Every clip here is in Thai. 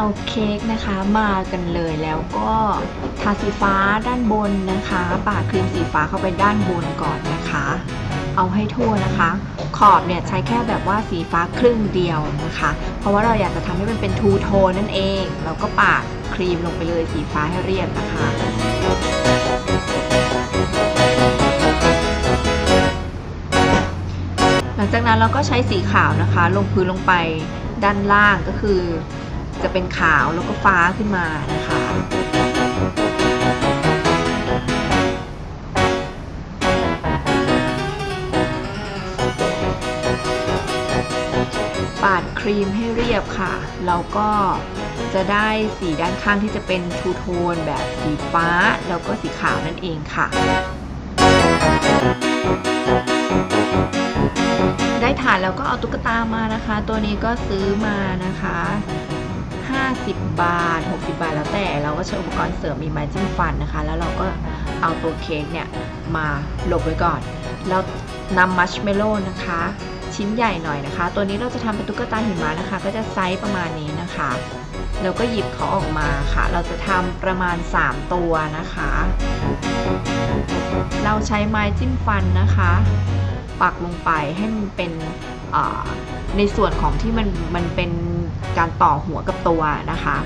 เอาเค้กนะคะมากันเลยแล้วก็ทาสีฟ้าด้านบนนะคะปาดครีมสีฟ้าเข้าไปด้านบนก่อนนะคะ เอาให้ทั่วนะคะ ขอบเนี่ยใช้แค่แบบว่าสีฟ้าครึ่งเดียวนะคะ เพราะว่าเราอยากจะทำให้มันเป็นทูโทนนั่นเองเราก็ปาดครีมลงไปเลยสีฟ้าให้เรียบนะคะหลังจากนั้นเราก็ใช้สีขาวนะคะ ลงพื้นลงไปด้านล่างก็คือ จะเป็นขาวแล้วก็ฟ้าขึ้นมานะคะ ปาดครีมให้เรียบค่ะเราก็จะได้สีด้านข้างที่จะเป็นทูโทนแบบสีฟ้าแล้วก็สีขาวนั่นเองค่ะ ได้ฐานแล้วก็เอาตุ๊กตามานะคะ ตัวนี้ก็ซื้อมานะคะ 50 บาท 60 บาทแล้วแต่ เราก็ใช้อุปกรณ์เสริมมีไม้จิ้มฟันนะคะ แล้วเราก็เอาตัวเค้กเนี่ยมาหลบไว้ก่อนแล้วนำมัชเมลโล่นะคะ ชิ้นใหญ่หน่อยนะคะ ตัวนี้เราจะทำเป็นตุ๊กตาหิมะนะคะ ก็จะไซส์ประมาณนี้นะคะแล้วก็หยิบเขาออกมาค่ะ เราจะทำประมาณ 3 ตัวนะคะ เราใช้ไม้จิ้มฟันนะคะ ปักลงไปให้มันเป็นในส่วนของที่มันมันเป็น การต่อหัวกับตัวนะคะ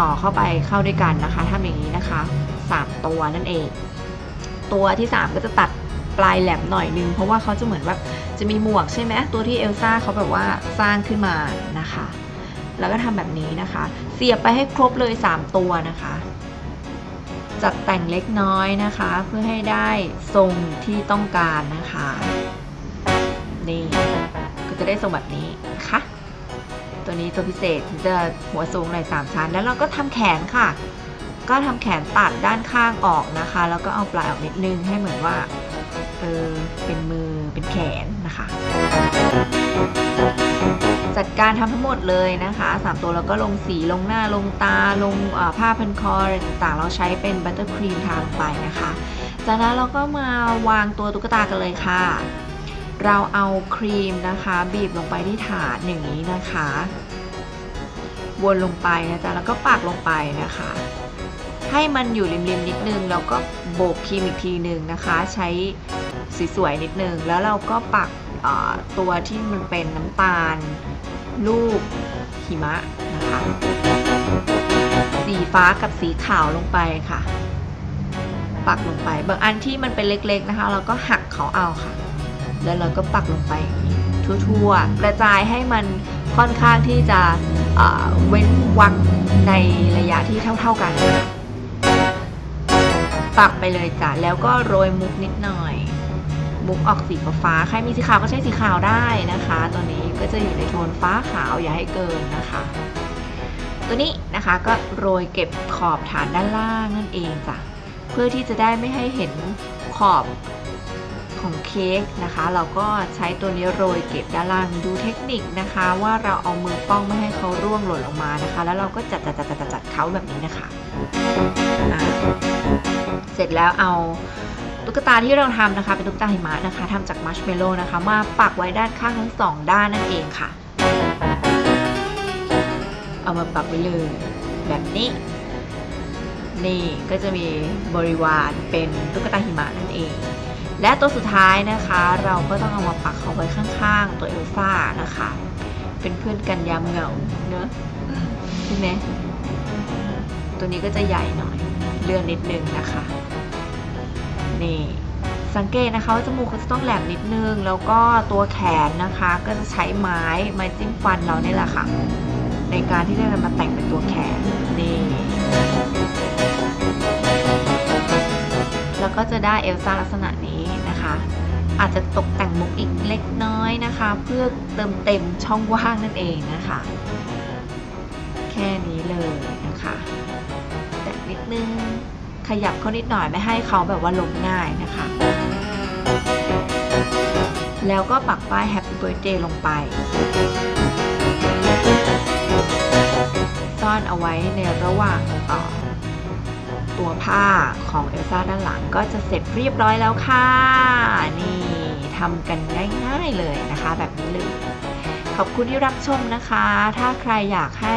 ต่อเข้าไปเข้าด้วยกันนะคะทำอย่างนี้นะคะสามตัวนั่นเอง ตัวที่ 3 ก็จะตัดปลายแหลมหน่อยนึง เพราะว่าเขาจะเหมือนแบบจะมีหมวกใช่ไหมตัวที่เอลซ่าเขาแบบว่าสร้างขึ้นมานะคะ แล้วก็ทำแบบนี้นะคะ เสียบไปให้ครบเลย 3 ตัวนะคะ จัดแต่งเล็กน้อยนะคะ เพื่อให้ได้ทรงที่ต้องการนะคะ นี่ ก็จะได้ทรงแบบนี้นะคะ ตัวนี้ตัวพิเศษจะหัวสูงหน่อย3ชั้น แล้วเราก็ทำแขนค่ะ ก็ทำแขนตัดด้านข้างออกนะคะ แล้วก็เอาปลายออกนิดนึงให้เหมือนว่าเออเป็นมือเป็นแขนนะคะ จัดการทำทั้งหมดเลยนะคะสามตัวแล้วก็ลงสีลงหน้าลงตาลงผ้าพันคออะไรต่างๆเราใช้เป็นบัตเตอร์ครีมทาลงไปนะคะ จากนั้นเราก็มาวางตัวตุ๊กตากันเลยค่ะ เราเอาครีมนะคะ บีบลงไปที่ฐานอย่างนี้นะคะ วนลงไปนะจ๊ะแล้วก็ปักลงไปนะคะ ให้มันอยู่ริมๆนิดนึงแล้วก็โบกครีมอีกทีหนึ่งนะคะ ใช้สีสวยนิดนึงแล้วเราก็ปักตัวที่มันเป็นน้ำตาลรูปหิมะนะคะ สีฟ้ากับสีขาวลงไปค่ะ ปักลงไปบางอันที่มันเป็นเล็กๆนะคะ เราก็หักเขาเอาค่ะ แล้วเราก็ปักลงไปทั่วๆ กระจายให้มันค่อนข้างที่จะเว้นวักในระยะที่เท่า ๆกัน ปักไปเลยจ้ะ แล้วก็โรยมุกนิดหน่อย มุกออกสีฟ้าใครมีสีขาวก็ใช้สีขาวได้นะคะ ตัวนี้ก็จะอยู่ในโทนฟ้าขาวอย่าให้เกินนะคะ ตัวนี้นะคะก็โรยเก็บขอบฐานด้านล่างนั่นเองจ้ะ เพื่อที่จะได้ไม่ให้เห็นขอบ ของเค้กนะคะ เราก็ใช้ตัวนี้โรยเก็บด้านล่างดูเทคนิคนะคะ ว่าเราเอามือป้องไม่ให้เขาร่วงหล่นลงมานะคะ แล้วเราก็จัดจัดจัดจัดจัดเขาแบบนี้นะคะะเสร็จแล้วเอาตุ๊กตาที่เราทำนะคะ เป็นตุ๊กตาหิมะนะคะทำจากมัชเมลโล่นะคะ มาปักไว้ด้านข้างทั้งสองด้านนั่นเองค่ะ เอามาปักไว้เลยแบบนี้ นี่ก็จะมีบริวารเป็นตุ๊กตาหิมะนั่นเอง และตัวสุดท้ายนะคะ เราก็ต้องเอามาปักเขาไว้ข้างๆ ตัวเอลซ่านะคะ เป็นเพื่อนกันยามเหงาเนอะใช่ไหมตัวนี้ก็จะใหญ่หน่อยเลื่อนนิดนึงนะคะ นี่สังเกตนะคะว่าจมูกเขาจะต้องแหลมนิดนึง แล้วก็ตัวแขนนะคะ ก็จะใช้ไม้ไม้จิ้มฟันเราเนี่ยแหละค่ะ ในการที่จะมาแต่งเป็นตัวแขนนี่แล้วก็จะได้เอลซ่าลักษณะนี้ อาจจะตกแต่งมุกอีกเล็กน้อยนะคะ เพื่อเติมเต็มช่องว่างนั่นเองนะคะ แค่นี้เลยนะคะแต่นิดนึงขยับเขานิดหน่อยไม่ให้เขาแบบว่าล้มง่ายนะคะ แล้วก็ปักป้าย Happy Birthday ลงไป ซ่อนเอาไว้ในระหว่างต่อ ตัวผ้าของเอลซ่าด้านหลังก็จะเสร็จเรียบร้อยแล้วค่ะ นี่ทำกันง่ายๆเลยนะคะ แบบนี้เลยขอบคุณที่รับชมนะคะ ถ้าใครอยากให้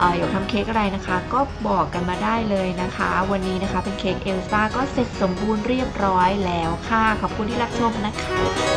อ่อหยกทำเค้กอะไรนะคะ ก็บอกกันมาได้เลยนะคะ วันนี้นะคะเป็นเค้กเอลซ่าก็เสร็จสมบูรณ์เรียบร้อยแล้วค่ะ ขอบคุณที่รับชมนะคะ